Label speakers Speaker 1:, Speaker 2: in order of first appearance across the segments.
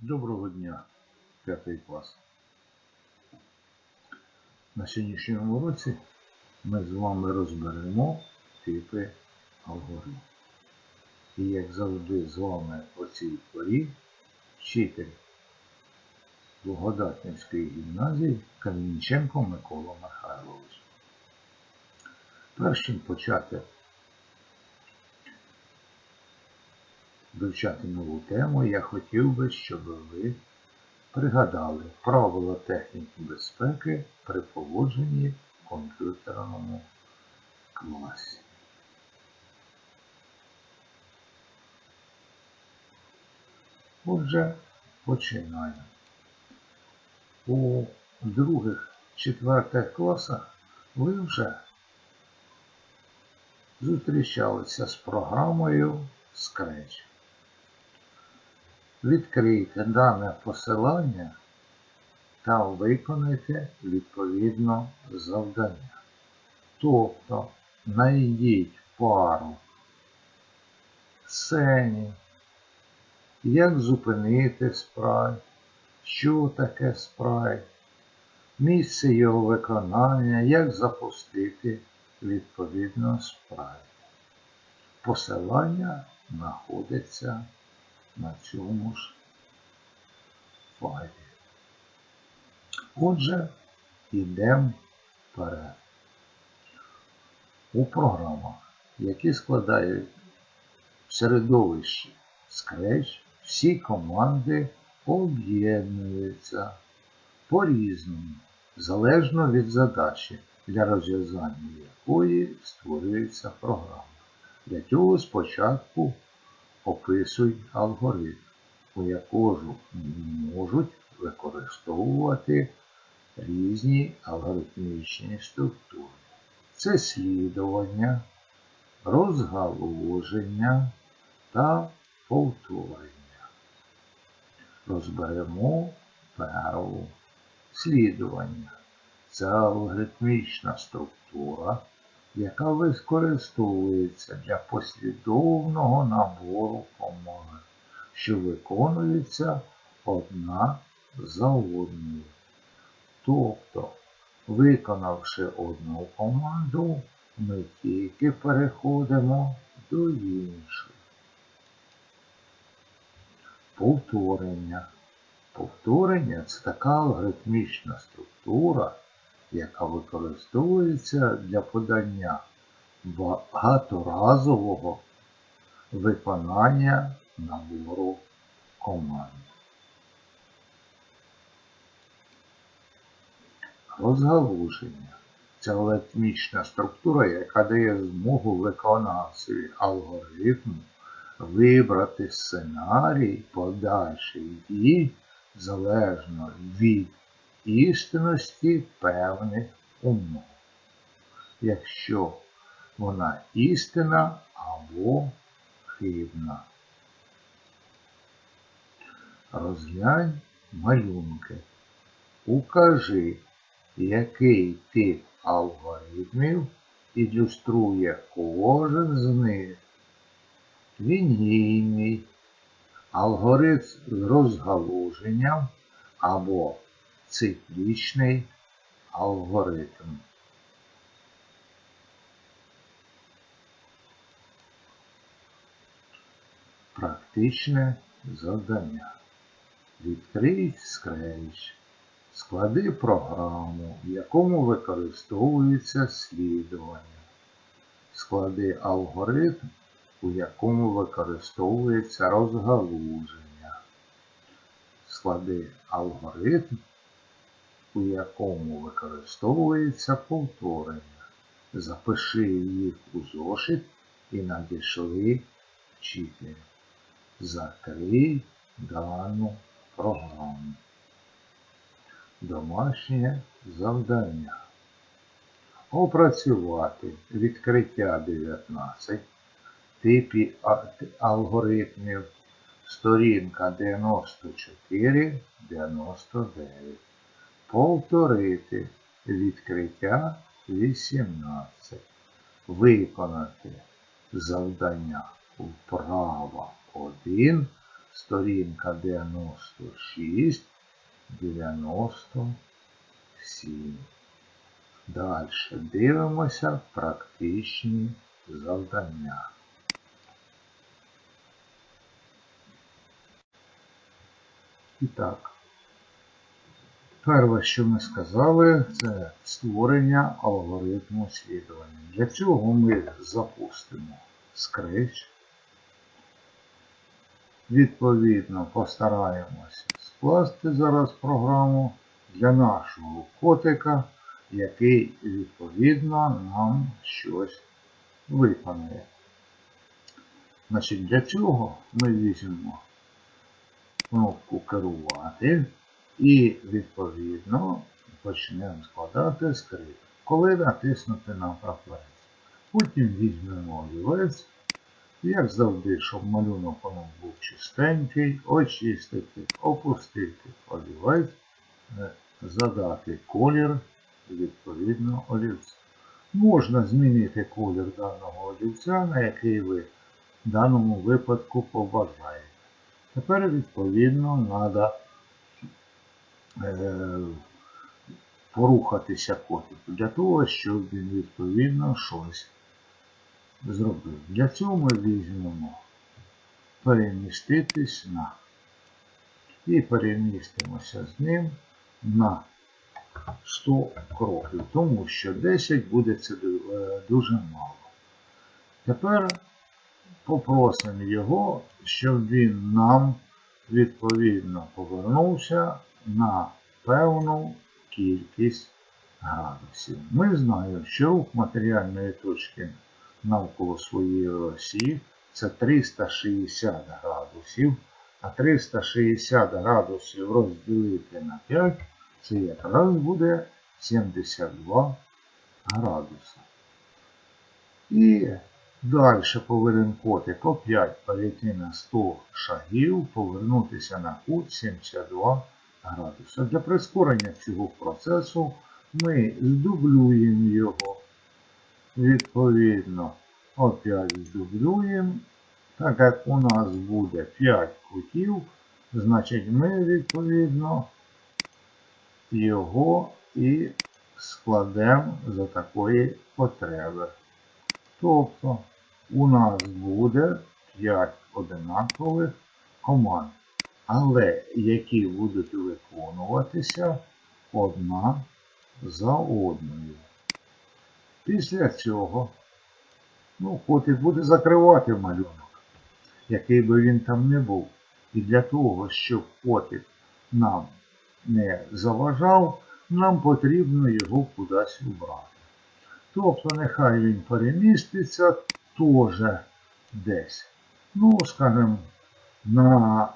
Speaker 1: Доброго дня, п'ятий клас. На сьогоднішньому уроці ми з вами розберемо типи алгоритмів. І як завжди з вами о цій порі вчитель Благодатницької гімназії Кам'янченко Микола Михайлович. Перш чим почати вивчати нову тему, я хотів би, щоб ви пригадали правила техніки безпеки при поводженні в комп'ютерному класі. Отже, починаємо. У других, четвертих класах ви вже зустрічалися з програмою Scratch. Відкрийте дане посилання та виконайте відповідно завдання. Тобто знайдіть пару сцені, як зупинити спрайт, що таке спрайт, місце його виконання, як запустити відповідно спрайт. Посилання знаходиться на цьому ж файлі. Отже, йдемо вперед. У програмах, які складають в середовищі Scratch, всі команди об'єднуються по-різному, залежно від задачі, для розв'язання якої створюється програма. Для цього спочатку описують алгоритм, у якому можуть використовувати різні алгоритмічні структури. Це слідування, розгалуження та повторення. Розберемо перву слідування. Це алгоритмічна структура яка використовується для послідовного набору команд, що виконується одна за одною. Тобто, виконавши одну команду, ми тільки переходимо до іншої. Повторення. Повторення це така алгоритмічна структура яка використовується для подання багаторазового виконання набору команд. Розгалуження це алгоритмічна структура, яка дає змогу виконавцеві алгоритму вибрати сценарій подальших дій залежно від істинності певних умов, якщо вона істина або хибна. Розглянь малюнки. Укажи, який тип алгоритмів ілюструє кожен з них. Лінійний, алгоритм з розгалуженням або циклічний алгоритм. Практичне завдання. Відкрий Scratch. Склади програму, в якому використовується слідування. Склади алгоритм, у якому використовується розгалуження. Склади алгоритм, у якому використовується повторення. Запиши їх у зошит і надійшли вчителю. Закрий дану програму. Домашнє завдання. Опрацювати відкриття 19 типі алгоритмів, сторінка 94-99 повторити відкриття 18. Виконати завдання вправа 1 сторінка 96, 97. Далі дивимося практичні завдання. І так, перше, що ми сказали, це створення алгоритму освідування. Для цього ми запустимо Scratch. Відповідно, постараємося скласти зараз програму для нашого котика, який відповідно нам щось виконує. Значить, для цього ми візьмемо кнопку керувати і відповідно почнемо складати скрипт. Коли натиснути на прапорець. Потім візьмемо олівець, як завжди, щоб малюнок був чистенький, очистити, опустити олівець, е, задати колір відповідно олівця. Можна змінити колір даного олівця, на який ви в даному випадку побажаєте. Тепер, відповідно, треба порухатися котику для того, щоб він відповідно щось зробив. Для цього ми візьмемо переміститись на і перемістимося з ним на 100 кроків, тому що 10 буде це е, дуже мало. Тепер попросимо його, щоб він нам відповідно повернувся на певну кількість градусів. Ми знаємо, що рух матеріальної точки навколо своєї осі це 360 градусів, а 360 градусів розділити на 5 це якраз буде 72 градуси. І далі повинен котик опять перейти на 100 шагів, повернутися на кут 72 градуси. Для прискорення цього процесу ми здублюємо його. Відповідно, опять здублюємо. Так як у нас буде 5 кутів, значить ми відповідно його і складемо за такої потреби. Тобто у нас буде 5 одинакових команд, але які будуть виконуватися одна за одною. Після цього ну, котик буде закривати малюнок, який би він там не був. І для того, щоб котик нам не заважав, нам потрібно його кудись убрати. Тобто нехай він переміститься теж десь. Ну, скажімо, на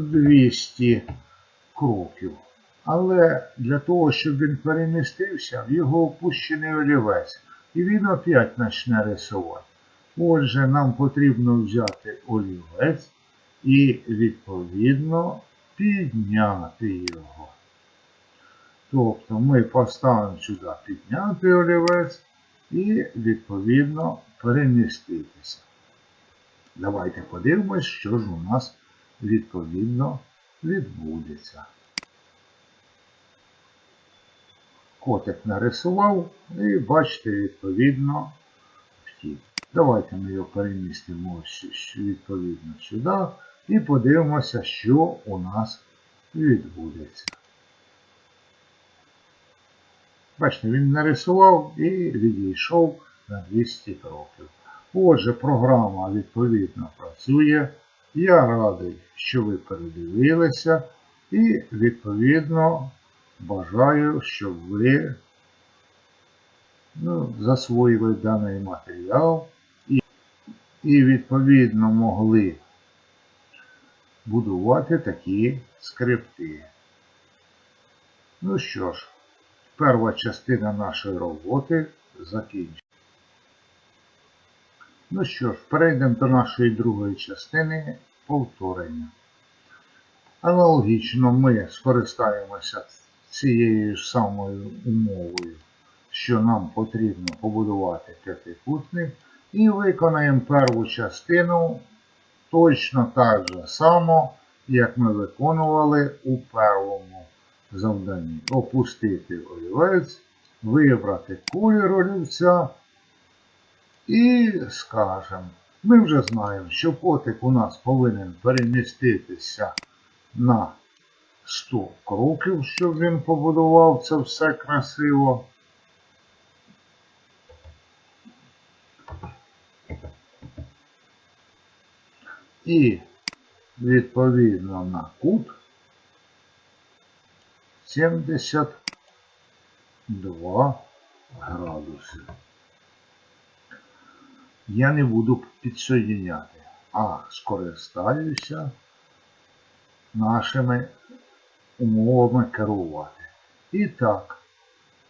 Speaker 1: 200 кроків. Але для того, щоб він перемістився, в його опущений олівець. І він опять почне рисувати. Отже, нам потрібно взяти олівець і, відповідно, підняти його. Тобто ми поставимо сюди підняти олівець і, відповідно, переміститися. Давайте подивимось, що ж у нас відповідно відбудеться. Котик нарисував і бачите, відповідно, втік. Давайте ми його перемістимо відповідно сюди і подивимося, що у нас відбудеться. Бачите, він нарисував і відійшов на 200 кроків. Отже, програма відповідно працює. Я радий, що ви передивилися і відповідно бажаю, щоб ви ну, засвоїли даний матеріал і, і відповідно могли будувати такі скрипти. Ну що ж, перша частина нашої роботи закінчена. Ну що ж, перейдемо до нашої другої частини повторення. Аналогічно ми скористаємося цією ж самою умовою, що нам потрібно побудувати п'ятикутник, і виконаємо першу частину точно так же само, як ми виконували у першому завданні. Опустити олівець, вибрати колір олівця і скажемо. Ми вже знаємо, що котик у нас повинен переміститися на 100 кроків, щоб він побудував це все красиво. І відповідно на кут 72 градуси. Я не буду підсоєдняти, а скористаюся нашими умовами керувати. І так,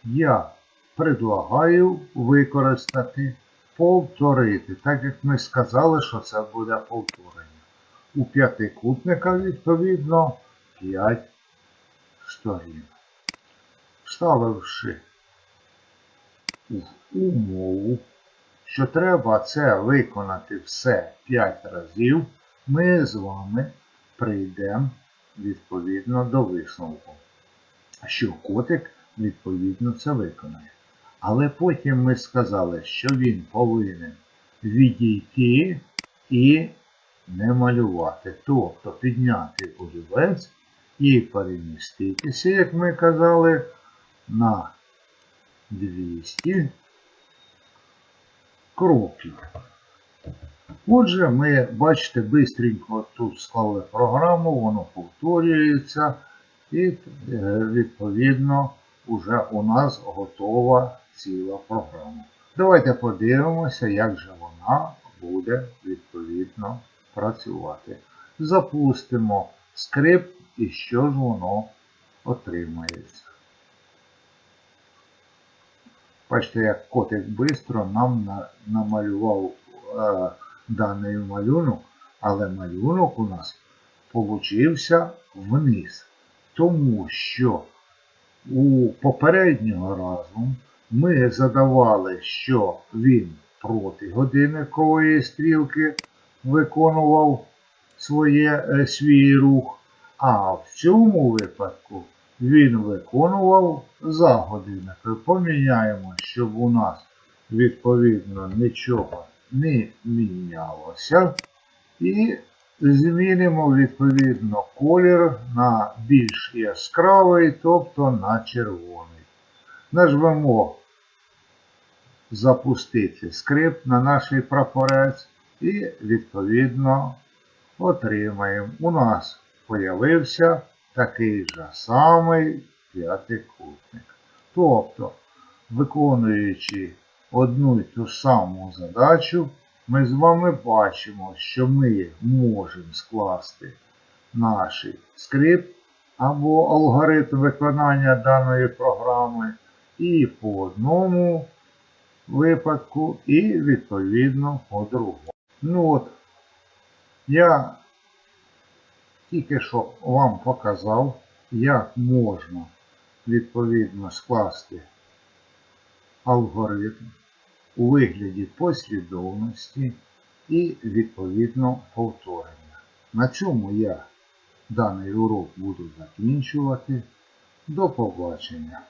Speaker 1: я предлагаю використати повторити, так як ми сказали, що це буде повторення. У п'ятикутника, відповідно, 5 сторін. Вставивши в умову, що треба це виконати все 5 разів, ми з вами прийдемо відповідно до висновку, що котик відповідно це виконає. Але потім ми сказали, що він повинен відійти і не малювати. Тобто підняти олівець і переміститися, як ми казали, на 200 кроків. Отже, ми, бачите, бистренько тут склали програму, воно повторюється, і е, відповідно вже у нас готова ціла програма. Давайте подивимося, як же вона буде відповідно працювати. Запустимо скрипт і що ж воно отримається. Бачите, як котик швидко нам намалював е, даний малюнок, але малюнок у нас получився вниз. Тому що у попереднього разу ми задавали, що він проти годинникової стрілки виконував своє, е, свій рух, а в цьому випадку він виконував за годинникою. Поміняємо, щоб у нас відповідно нічого не мінялося. І змінимо відповідно колір на більш яскравий, тобто на червоний. Нажмемо запустити скрипт на наш прапорець і відповідно отримаємо. У нас з'явився такий же самий п'ятикутник. Тобто, виконуючи одну й ту саму задачу, ми з вами бачимо, що ми можемо скласти наш скрипт або алгоритм виконання даної програми і по одному випадку, і відповідно по другому. Ну от, я тільки що вам показав, як можна відповідно скласти алгоритм у вигляді послідовності і відповідно повторення. На цьому я даний урок буду закінчувати. До побачення!